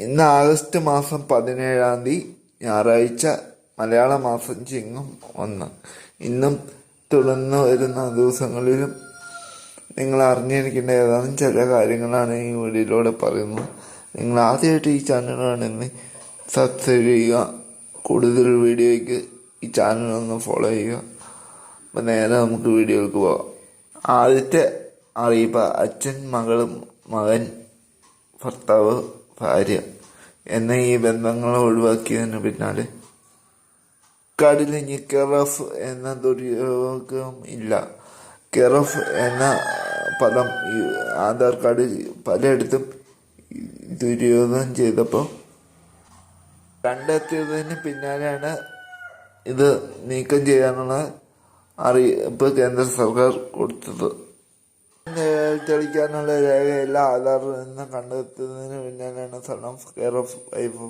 ഇന്ന് ആഗസ്റ്റ് മാസം പതിനേഴാം തീയതി ഞായറാഴ്ച മലയാള മാസം ചിങ്ങം ഒന്ന്. ഇന്നും തുടർന്ന് വരുന്ന ദിവസങ്ങളിലും നിങ്ങൾ അറിഞ്ഞിരിക്കേണ്ട ഏതാനും ചില കാര്യങ്ങളാണ് ഈ വീഡിയോയിലൂടെ പറയുന്നത്. നിങ്ങൾ ആദ്യമായിട്ട് ഈ ചാനൽ കാണുന്ന സബ്സ്ക്രൈബ് ചെയ്യുക. കൂടുതൽ വീഡിയോയ്ക്ക് ഈ ചാനൽ ഒന്ന് ഫോളോ ചെയ്യുക. അപ്പം നേരെ നമുക്ക് വീഡിയോയിലേക്ക് പോകാം. ആദ്യത്തെ അറിയിപ്പ് അച്ഛൻ മകളും മകൻ ഭർത്താവ് ഭാര്യ. എന്ന ഈ ബന്ധങ്ങൾ ഒഴിവാക്കിയതിന് പിന്നാലെ ഇനി കെറഫ് എന്ന ദുര്യോഗം ഇല്ല. കെറഫ് എന്ന പദം ആധാർ കാർഡ് പലയിടത്തും ദുര്യോഗം ചെയ്തപ്പോൾ കണ്ടെത്തിയതിന് പിന്നാലെയാണ് ഇത് നീക്കം ചെയ്യാനുള്ള അറിയിപ്പ് കേന്ദ്ര സർക്കാർ കൊടുത്തത്. തെളിയിക്കാനുള്ള രേഖയില്ല. ആധാറിൽ എന്ന് കണ്ടെത്തുന്നതിന് പിന്നാലെയാണ് son of care of wife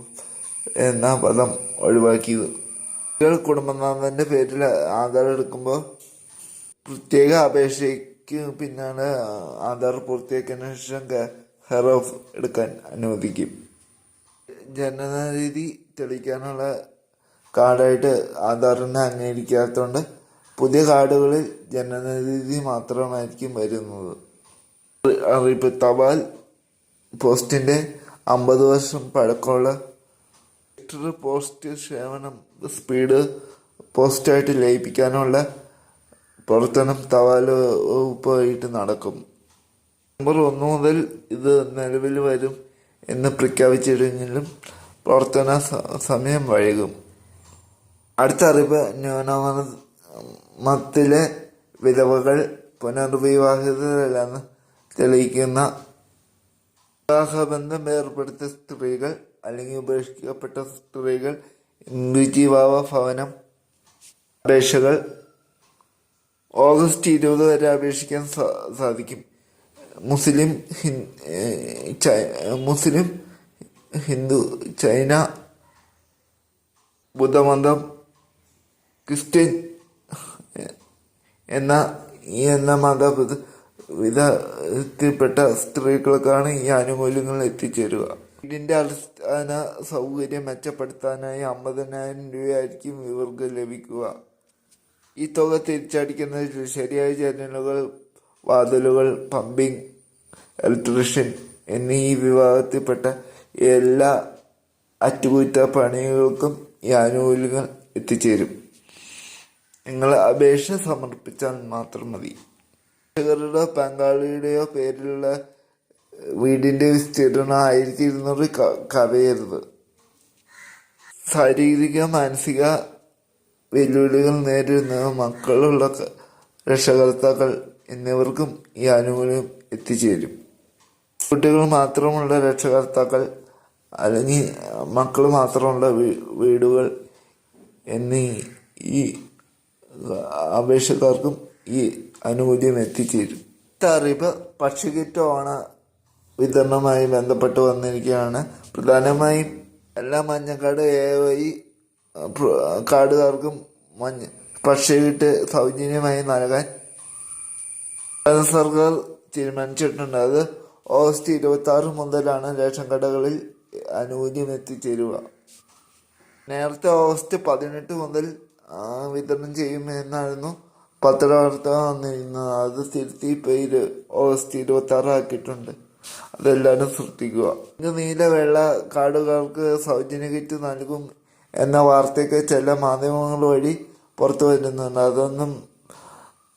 എന്ന പദം ഒഴിവാക്കിയത്. കുട്ടികൾ കുടുംബനാഥന്റെ പേരിൽ ആധാർ എടുക്കുമ്പോൾ പ്രത്യേക അപേക്ഷയ്ക്ക് പിന്നാണ് ആധാർ പൂർത്തിയാക്കിയതിനു ശേഷം കെയർ ഓഫ് എടുക്കാൻ അനുവദിക്കും. ജനനരീതി തെളിയിക്കാനുള്ള കാർഡായിട്ട് ആധാറിനെ അംഗീകരിക്കാത്തതുകൊണ്ട് പുതിയ കാർഡുകളിൽ ജനനരീതി മാത്രമായിരിക്കും വരുന്നത്. അറിയിപ്പ് തപാൽ പോസ്റ്റിന്റെ അമ്പത് വർഷം പഴക്കമുള്ള പോസ്റ്റ് സേവനം സ്പീഡ് പോസ്റ്റായിട്ട് ലയിപ്പിക്കാനുള്ള പ്രവർത്തനം തപാൽ വകുപ്പായിട്ട് നടക്കും. നവംബർ ഒന്ന് മുതൽ ഇത് നിലവിൽ വരും എന്ന് പ്രഖ്യാപിച്ചിരുന്നെങ്കിലും പ്രവർത്തന സമയം വൈകും. അടുത്ത അറിവ് ന്യൂനമത്തിലെ വിധവകൾ പുനർവിവാഹിതരല്ലെന്ന് തെളിയിക്കുന്ന വിവാഹബന്ധം ഏർപ്പെടുത്തിയ സ്ത്രീകൾ അല്ലെങ്കിൽ ഉപേക്ഷിക്കപ്പെട്ട സ്ത്രീകൾ ഇന്ദുജീവാവ ഭവനം അപേക്ഷകൾ ഓഗസ്റ്റ് ഇരുപത് വരെ അപേക്ഷിക്കാൻ സാധിക്കും. മുസ്ലിം മുസ്ലിം ഹിന്ദു ചൈന ബുദ്ധമതം ക്രിസ്ത്യൻ എന്ന എന്ന മത വിധത്തിൽപ്പെട്ട സ്ത്രീകൾക്കാണ് ഈ ആനുകൂല്യങ്ങൾ എത്തിച്ചേരുക. ഇതിന്റെ അടിസ്ഥാന സൗകര്യം മെച്ചപ്പെടുത്താനായി അമ്പതിനായിരം രൂപയായിരിക്കും ഇവർക്ക് ലഭിക്കുക. ഈ തുക തിരിച്ചടിക്കുന്നതിൽ ശരിയായ ചാനലുകൾ വാതിലുകൾ പമ്പിംഗ് ഇലക്ട്രീഷ്യൻ എന്നീ വിഭാഗത്തിൽപ്പെട്ട എല്ലാ അറ്റകുറ്റപ്പണികൾക്കും ഈ ആനുകൂല്യങ്ങൾ എത്തിച്ചേരും. നിങ്ങൾ അപേക്ഷ സമർപ്പിച്ചാൽ മാത്രം മതി. കർഷകരുടെ പങ്കാളിയുടെയോ പേരിലുള്ള വീടിന്റെ വിസ്തീർണം ആയിരത്തി ഇരുന്നൂറ് കവയരുത് ശാരീരിക മാനസിക വെല്ലുവിളികൾ നേരിടുന്ന മക്കളുള്ള രക്ഷകർത്താക്കൾ എന്നിവർക്കും ഈ ആനുകൂല്യം എത്തിച്ചേരും. കുട്ടികൾ മാത്രമുള്ള രക്ഷകർത്താക്കൾ അല്ലെങ്കിൽ മക്കൾ മാത്രമുള്ള വീടുകൾ എന്നീ ഈ അപേക്ഷക്കാർക്കും ഈ ആനുകൂല്യം എത്തിച്ചേരും. പക്ഷിക്കിറ്റ് ഓണ വിതരണവുമായി ബന്ധപ്പെട്ട് വന്നിരിക്കുകയാണ്. പ്രധാനമായും എല്ലാ മഞ്ഞക്കാട് എ വൈ കാർഡുകാർക്കും മഞ്ഞ പക്ഷിക്കിറ്റ് സൗജന്യമായി നൽകാൻ സർക്കാർ തീരുമാനിച്ചിട്ടുണ്ട്. അത് ഓഗസ്റ്റ് ഇരുപത്തി ആറ് മുതലാണ് റേഷൻ കടകളിൽ ആനുകൂല്യം എത്തിച്ചേരുക. നേരത്തെ ഓഗസ്റ്റ് പതിനെട്ട് മുതൽ വിതരണം ചെയ്യുമെന്നായിരുന്നു പത്രവാർത്ത വന്നിരുന്നത്. അത് തിരുത്തി പേര് ഓഗസ്റ്റ് ഇരുപത്തി ആറാക്കിയിട്ടുണ്ട് അതെല്ലാവരും ശ്രദ്ധിക്കുക. നീല വെള്ള കാർഡുകാർക്ക് സൗജന്യ കിറ്റ് നൽകും എന്ന വാർത്തയൊക്കെ ചില മാധ്യമങ്ങൾ വഴി പുറത്തു വരുന്നുണ്ട്. അതൊന്നും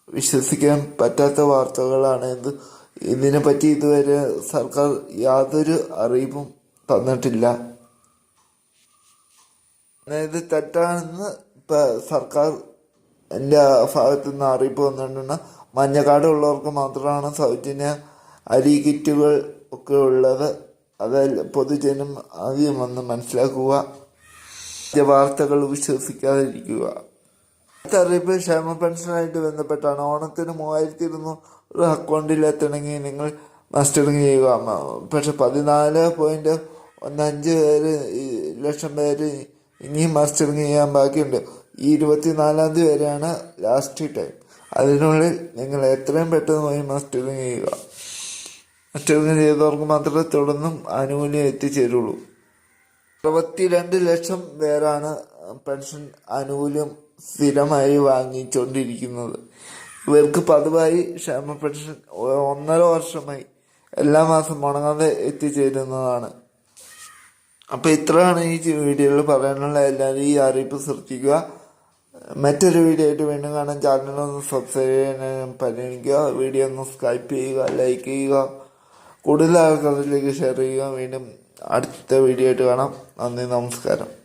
വിശ്വസിക്കാൻ പറ്റാത്ത വാർത്തകളാണ്. ഇത് ഇതിനെപ്പറ്റി ഇതുവരെ സർക്കാർ യാതൊരു അറിയിപ്പും തന്നിട്ടില്ല. അതായത് തെറ്റാണെന്ന് സർക്കാർ എന്റെ ഭാഗത്തു നിന്ന് അറിയിപ്പ് വന്നിട്ടുണ്ട്. മഞ്ഞക്കാട് ഉള്ളവർക്ക് മാത്രമാണ് സൗജന്യ അരി കിറ്റുകൾ ഒക്കെ ഉള്ളത്. അത് പൊതുജനം ആദ്യം വന്ന് മനസ്സിലാക്കുക. വാർത്തകൾ വിശ്വസിക്കാതിരിക്കുക. അറിയിപ്പ് ക്ഷേമ പെൻഷനായിട്ട് ബന്ധപ്പെട്ടാണ്. ഓണത്തിന് മൂവായിരത്തി ഇരുന്നൂറ് അക്കൗണ്ടിൽ എത്തണമെങ്കിൽ നിങ്ങൾ മസ്റ്ററിങ് ചെയ്യുക. പക്ഷെ പതിനാല് പോയിന്റ് ഒന്നഞ്ച് പേര് ലക്ഷം പേര് ഇനിയും മസ്റ്ററിങ് ചെയ്യാൻ ബാക്കിയുണ്ട്. ഈ ഇരുപത്തിനാലാം തീയതി വരെയാണ് ലാസ്റ്റ് ടൈം അതിനുള്ളിൽ നിങ്ങൾ എത്രയും പെട്ടെന്ന് പോയി മസ്റ്ററിങ് ചെയ്യുക. മസ്റ്ററിങ് ചെയ്തവർക്ക് മാത്രമേ തുടർന്നും ആനുകൂല്യം എത്തിച്ചേരുള്ളൂ. അറുപത്തിരണ്ട് ലക്ഷം പേരാണ് പെൻഷൻ ആനുകൂല്യം സ്ഥിരമായി വാങ്ങിച്ചുകൊണ്ടിരിക്കുന്നത് ഇവർക്ക് പതിവായി ക്ഷേമ പെൻഷൻ ഒന്നര വർഷമായി എല്ലാ മാസം മുടങ്ങാതെ എത്തിച്ചേരുന്നതാണ്. അപ്പോൾ ഇത്രയാണ് ഈ വീഡിയോയിൽ പറയാനുള്ള എല്ലാവരും ഈ അറിയിപ്പ് ശ്രദ്ധിക്കുക. മറ്റൊരു വീഡിയോ ആയിട്ട് വീണ്ടും കാണാൻ ചാനൽ ഒന്ന് സബ്സ്ക്രൈബ് ചെയ്യാൻ പരിഗണിക്കുക. വീഡിയോ ഒന്ന് സ്കൈപ്പ് ചെയ്യുക ലൈക്ക് ചെയ്യുക. കൂടുതൽ ആൾക്കാരിലേക്ക് ഷെയർ ചെയ്യുക. വീണ്ടും അടുത്ത വീഡിയോ ആയിട്ട് കാണാം. നന്ദി നമസ്കാരം.